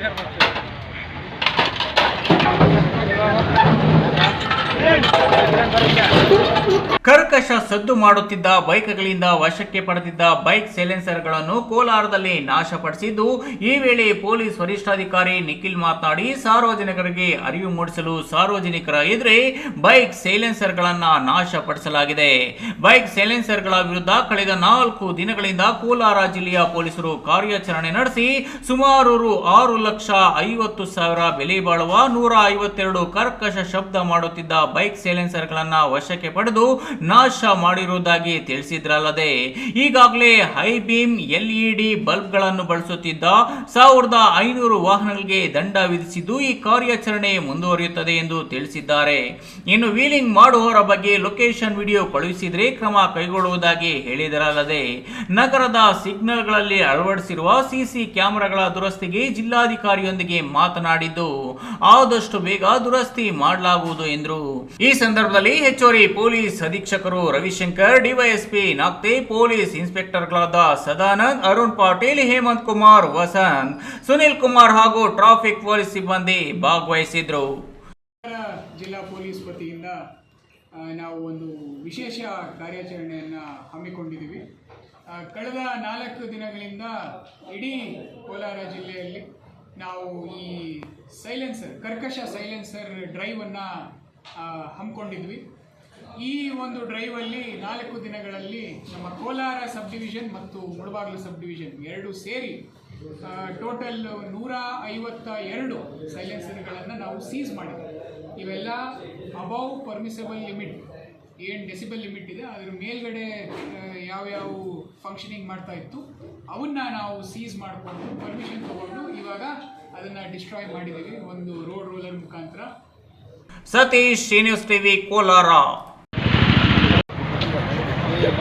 ঝাড় মারছে ಕರ್ಕಶ ಸದ್ದು ಮಾಡುತ್ತಿದ್ದ ಬೈಕ್ಗಳಿಂದ ವಶಕ್ಕೆ ಪಡೆದಿದ್ದ ಬೈಕ್ ಸೈಲೆನ್ಸರ್ಗಳನ್ನು ಕೋಲಾರದಲ್ಲಿ ನಾಶಪಡಿಸಿದ್ದು, ಈ ವೇಳೆ ಪೊಲೀಸ್ ವರಿಷ್ಠಾಧಿಕಾರಿ ನಿಖಿಲ್ ಮಾತನಾಡಿ, ಸಾರ್ವಜನಿಕರಿಗೆ ಅರಿವು ಮೂಡಿಸಲು ಸಾರ್ವಜನಿಕರ ಎದುರೇ ಬೈಕ್ ಸೈಲೆನ್ಸರ್ಗಳನ್ನು ನಾಶಪಡಿಸಲಾಗಿದೆ. ಬೈಕ್ ಸೈಲೆನ್ಸರ್ಗಳ ವಿರುದ್ಧ ಕಳೆದ ನಾಲ್ಕು ದಿನಗಳಿಂದ ಕೋಲಾರ ಜಿಲ್ಲೆಯ ಪೊಲೀಸರು ಕಾರ್ಯಾಚರಣೆ ನಡೆಸಿ, ಸುಮಾರು ಆರು ಲಕ್ಷ ಐವತ್ತು ಸಾವಿರ ಬೆಲೆ ಬಾಳುವ ನೂರ ಐವತ್ತೆರಡು ಕರ್ಕಶ ಶಬ್ದ ಮಾಡುತ್ತಿದ್ದ ಬೈಕ್ ಸೈಲೆನ್ಸರ್ಗಳನ್ನು ವಶಕ್ಕೆ ಪಡೆದು ಮಾಡಿರುವುದಾಗಿ ತಿಳಿಸಿದ್ರಲ್ಲದೆ, ಈಗಾಗಲೇ ಹೈ ಬೀಮ್ ಎಲ್ಇಡಿ ಬಲ್ಬ್ಗಳನ್ನು ಬಳಸುತ್ತಿದ್ದ ಸಾವಿರದ ಐನೂರು ವಾಹನಗಳಿಗೆ ದಂಡ ವಿಧಿಸಿದ್ದು ಈ ಕಾರ್ಯಾಚರಣೆ ಮುಂದುವರಿಯುತ್ತದೆ ಎಂದು ತಿಳಿಸಿದ್ದಾರೆ. ಇನ್ನು ವೀಲಿಂಗ್ ಮಾಡುವವರ ಬಗ್ಗೆ ಲೊಕೇಶನ್ ವಿಡಿಯೋ ಕಳುಹಿಸಿದರೆ ಕ್ರಮ ಕೈಗೊಳ್ಳುವುದಾಗಿ ಹೇಳಿದರಲ್ಲದೆ, ನಗರದ ಸಿಗ್ನಲ್ಗಳಲ್ಲಿ ಅಳವಡಿಸಿರುವ ಸಿಸಿ ಕ್ಯಾಮೆರಾಗಳ ದುರಸ್ತಿಗೆ ಜಿಲ್ಲಾಧಿಕಾರಿಯೊಂದಿಗೆ ಮಾತನಾಡಿದ್ದು, ಆದಷ್ಟು ಬೇಗ ದುರಸ್ತಿ ಮಾಡಲಾಗುವುದು ಎಂದರು. ಈ ಸಂದರ್ಭದಲ್ಲಿ ಹೆಚ್ಚುವರಿ ಪೊಲೀಸ್ ಅಧೀಕ್ಷಕರು ರವಿಶಂಕರ್, ಡಿವೈಎಸ್ಪಿ ನಾಕ್ತಿ ಪೊಲೀಸ್ ಇನ್ಸ್ಪೆಕ್ಟರ್ಗಳಾದ ಸದಾನಂದ್, ಅರುಣ್ ಪಾಟೀಲ್, ಹೇಮಂತ್ ಕುಮಾರ್, ವಸಂತ್, ಸುನಿಲ್ ಕುಮಾರ್ ಹಾಗೂ ಟ್ರಾಫಿಕ್ ಪೊಲೀಸ್ ಸಿಬ್ಬಂದಿ ಭಾಗವಹಿಸಿದ್ರು. ಜಿಲ್ಲಾ ಪೊಲೀಸ್ ವತಿಯಿಂದ ನಾವು ಒಂದು ವಿಶೇಷ ಕಾರ್ಯಾಚರಣೆಯನ್ನು ಹಮ್ಮಿಕೊಂಡಿದ್ದೀವಿ. ಕಳೆದ ನಾಲ್ಕು ದಿನಗಳಿಂದ ಇಡೀ ಕೋಲಾರ ಜಿಲ್ಲೆಯಲ್ಲಿ ನಾವು ಈ ಸೈಲೆನ್ಸರ್, ಕರ್ಕಶ ಸೈಲೆನ್ಸರ್ ಡ್ರೈವನ್ನು ಹಮ್ಮಿಕೊಂಡಿದ್ವಿ. ಈ ಒಂದು ಡ್ರೈವಲ್ಲಿ ನಾಲ್ಕು ದಿನಗಳಲ್ಲಿ ನಮ್ಮ ಕೋಲಾರ ಸಬ್ ಡಿವಿಷನ್ ಮತ್ತು ಮುಳಬಾಗಿಲು ಸಬ್ ಡಿವಿಷನ್ ಎರಡು ಸೇರಿ ಟೋಟಲ್ ನೂರ ಐವತ್ತ ಎರಡು ಸೈಲೆನ್ಸರ್ಗಳನ್ನು ನಾವು ಸೀಸ್ ಮಾಡಿದ್ದೀವಿ ಇವೆಲ್ಲ ಅಬೌವ್ ಪರ್ಮಿಸಬಲ್ ಲಿಮಿಟ್ ಏನು ಡೆಸಿಬಲ್ ಲಿಮಿಟ್ ಇದೆ, ಅದ್ರ ಮೇಲ್ಗಡೆ ಯಾವ್ಯಾವ ಫಂಕ್ಷನಿಂಗ್ ಮಾಡ್ತಾ ಇತ್ತು, ಅವನ್ನ ನಾವು ಸೀಸ್ ಮಾಡಿಕೊಂಡು ಪರ್ಮಿಷನ್ ತಗೊಂಡು ಇವಾಗ ಅದನ್ನು ಡಿಸ್ಟ್ರಾಯ್ ಮಾಡಿದ್ದೀವಿ, ಒಂದು ರೋಡ್ ರೋಲರ್ ಮುಖಾಂತರ. Satish news TV, Kolar.